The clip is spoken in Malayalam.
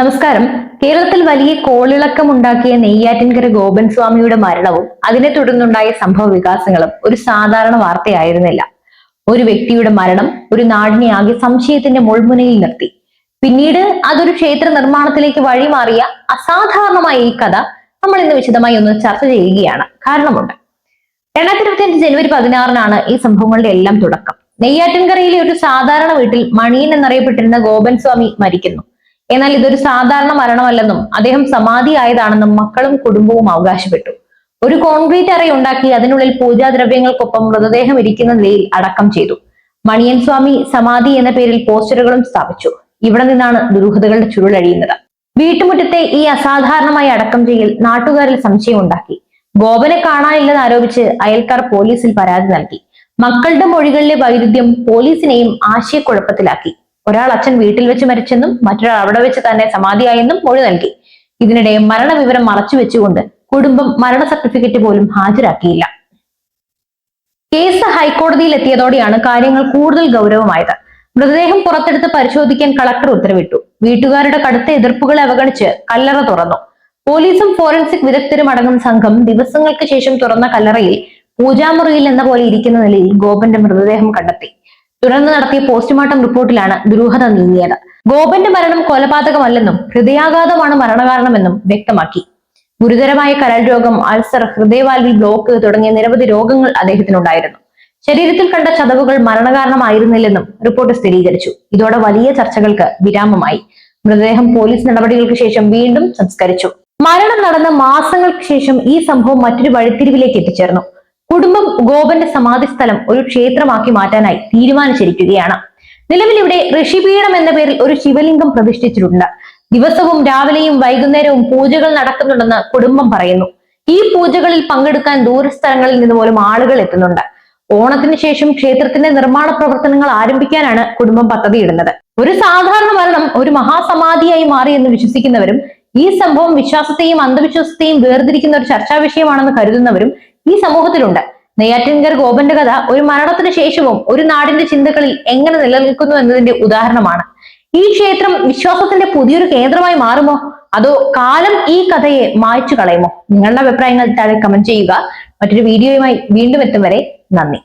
നമസ്കാരം. കേരളത്തിൽ വലിയ കോളിളക്കമുണ്ടാക്കിയ നെയ്യാറ്റിൻകര ഗോപൻ സ്വാമിയുടെ മരണവും അതിനെ തുടർന്നുണ്ടായ സംഭവ വികാസങ്ങളും ഒരു സാധാരണ വാർത്തയായിരുന്നില്ല. ഒരു വ്യക്തിയുടെ മരണം ഒരു നാടിനെ ആകെ സംശയത്തിന്റെ മുൾമുനയിൽ നിർത്തി. പിന്നീട് അതൊരു ക്ഷേത്ര നിർമ്മാണത്തിലേക്ക് വഴിമാറിയ അസാധാരണമായ ഈ കഥ നമ്മൾ ഇന്ന് വിശദമായി ഒന്ന് ചർച്ച ചെയ്യുകയാണ്. കാരണമുണ്ട്. രണ്ടായിരത്തി ഇരുപത്തിയഞ്ച് ജനുവരി പതിനാറിനാണ് ഈ സംഭവങ്ങളുടെ എല്ലാം തുടക്കം. നെയ്യാറ്റിൻകരയിലെ ഒരു സാധാരണ വീട്ടിൽ മണിയൻ എന്നറിയപ്പെട്ടിരുന്ന ഗോപൻ സ്വാമി മരിക്കുന്നു. എന്നാൽ ഇതൊരു സാധാരണ മരണമല്ലെന്നും അദ്ദേഹം സമാധി ആയതാണെന്നും മക്കളും കുടുംബവും അവകാശപ്പെട്ടു. ഒരു കോൺക്രീറ്റ് അറ ഉണ്ടാക്കി അതിനുള്ളിൽ പൂജാദ്രവ്യങ്ങൾക്കൊപ്പം മൃതദേഹം ഇരിക്കുന്ന നിലയിൽ അടക്കം ചെയ്തു. മണിയൻ സ്വാമി സമാധി എന്ന പേരിൽ പോസ്റ്ററുകളും സ്ഥാപിച്ചു. ഇവിടെ നിന്നാണ് ദുരൂഹതകളുടെ ചുരുളഴിയുന്നത് വീട്ടുമുറ്റത്തെ ഈ അസാധാരണമായ അടക്കം ചെയ്യൽ നാട്ടുകാരിൽ സംശയമുണ്ടാക്കി ഗോപനെ കാണാനില്ലെന്ന് ആരോപിച്ച് അയൽക്കാർ പോലീസിൽ പരാതി നൽകി. മക്കളുടെ മൊഴികളിലെ വൈരുദ്ധ്യം പോലീസിനെയും ആശയക്കുഴപ്പത്തിലാക്കി. ഒരാൾ അച്ഛൻ വീട്ടിൽ വെച്ച് മരിച്ചെന്നും മറ്റൊരാൾ അവിടെ വെച്ച് തന്നെ സമാധിയായെന്നും മൊഴി നൽകി. ഇതിനിടെ മരണവിവരം മറച്ചുവെച്ചുകൊണ്ട് കുടുംബം മരണ സർട്ടിഫിക്കറ്റ് പോലും ഹാജരാക്കിയില്ല. കേസ് ഹൈക്കോടതിയിൽ എത്തിയതോടെയാണ് കാര്യങ്ങൾ കൂടുതൽ ഗൗരവമായത്. മൃതദേഹം പുറത്തെടുത്ത് പരിശോധിക്കാൻ കളക്ടർ ഉത്തരവിട്ടു. വീട്ടുകാരുടെ കടുത്ത എതിർപ്പുകളെ അവഗണിച്ച് കല്ലറ തുറന്നു. പോലീസും ഫോറൻസിക് വിദഗ്ധരും അടങ്ങുന്ന സംഘം ദിവസങ്ങൾക്ക് ശേഷം തുറന്ന കല്ലറയിൽ പൂജാമുറിയിൽ എന്ന പോലെ ഇരിക്കുന്ന നിലയിൽ ഗോപന്റെ മൃതദേഹം കണ്ടെത്തി. തുടർന്ന് നടത്തിയ പോസ്റ്റ്മോർട്ടം റിപ്പോർട്ടിലാണ് ദുരൂഹത നീങ്ങിയത്. ഗോപന്റെ മരണം കൊലപാതകമല്ലെന്നും ഹൃദയാഘാതമാണ് മരണകാരണമെന്നും വ്യക്തമാക്കി. ഗുരുതരമായ കരൾ രോഗം അൾസർ ഹൃദയവാൽവിൽ ബ്ലോക്ക് തുടങ്ങിയ നിരവധി രോഗങ്ങൾ അദ്ദേഹത്തിനുണ്ടായിരുന്നു. ശരീരത്തിൽ കണ്ട ചതവുകൾ മരണകാരണമായിരുന്നില്ലെന്നും റിപ്പോർട്ട് സ്ഥിരീകരിച്ചു. ഇതോടെ വലിയ ചർച്ചകൾക്ക് വിരാമമായി. മൃതദേഹം പോലീസ് നടപടികൾക്ക് ശേഷം വീണ്ടും സംസ്കരിച്ചു. മരണം നടന്ന മാസങ്ങൾക്ക് ശേഷം ഈ സംഭവം മറ്റൊരു വഴിത്തിരിവിലേക്ക് എത്തിച്ചേർന്നു. കുടുംബം ഗോപന്റെ സമാധി സ്ഥലം ഒരു ക്ഷേത്രമാക്കി മാറ്റാനായി തീരുമാനിച്ചിരിക്കുകയാണ്. നിലവിൽ ഇവിടെ ഋഷിപീഠം എന്ന പേരിൽ ഒരു ശിവലിംഗം പ്രതിഷ്ഠിച്ചിട്ടുണ്ട്. ദിവസവും രാവിലെയും വൈകുന്നേരവും പൂജകൾ നടക്കുന്നുണ്ടെന്ന് കുടുംബം പറയുന്നു. ഈ പൂജകളിൽ പങ്കെടുക്കാൻ ദൂരസ്ഥലങ്ങളിൽ നിന്ന് പോലും ആളുകൾ എത്തുന്നുണ്ട്. ഓണത്തിന് ശേഷം ക്ഷേത്രത്തിന്റെ നിർമ്മാണ പ്രവർത്തനങ്ങൾ ആരംഭിക്കാനാണ് കുടുംബം പദ്ധതിയിടുന്നത്. ഒരു സാധാരണ മരണം ഒരു മഹാസമാധിയായി മാറി എന്ന് വിശ്വസിക്കുന്നവരും ഈ സംഭവം വിശ്വാസത്തെയും അന്ധവിശ്വാസത്തെയും വേർതിരിക്കുന്ന ഒരു ചർച്ചാ വിഷയമാണെന്ന് കരുതുന്നവരും ഈ സമൂഹത്തിലുണ്ട്. നെയ്യാറ്റിൻകർ ഗോപന്റെ കഥ ഒരു മരണത്തിന് ശേഷവും ഒരു നാടിന്റെ ചിന്തകളിൽ എങ്ങനെ നിലനിൽക്കുന്നു എന്നതിന്റെ ഉദാഹരണമാണ്. ഈ ക്ഷേത്രം വിശ്വാസത്തിന്റെ പുതിയൊരു കേന്ദ്രമായി മാറുമോ? അതോ കാലം ഈ കഥയെ മായ്ച്ചു കളയുമോ? നിങ്ങളുടെ അഭിപ്രായങ്ങൾ താഴെ കമന്റ് ചെയ്യുക. മറ്റൊരു വീഡിയോയുമായി വീണ്ടും എത്തും വരെ നന്ദി.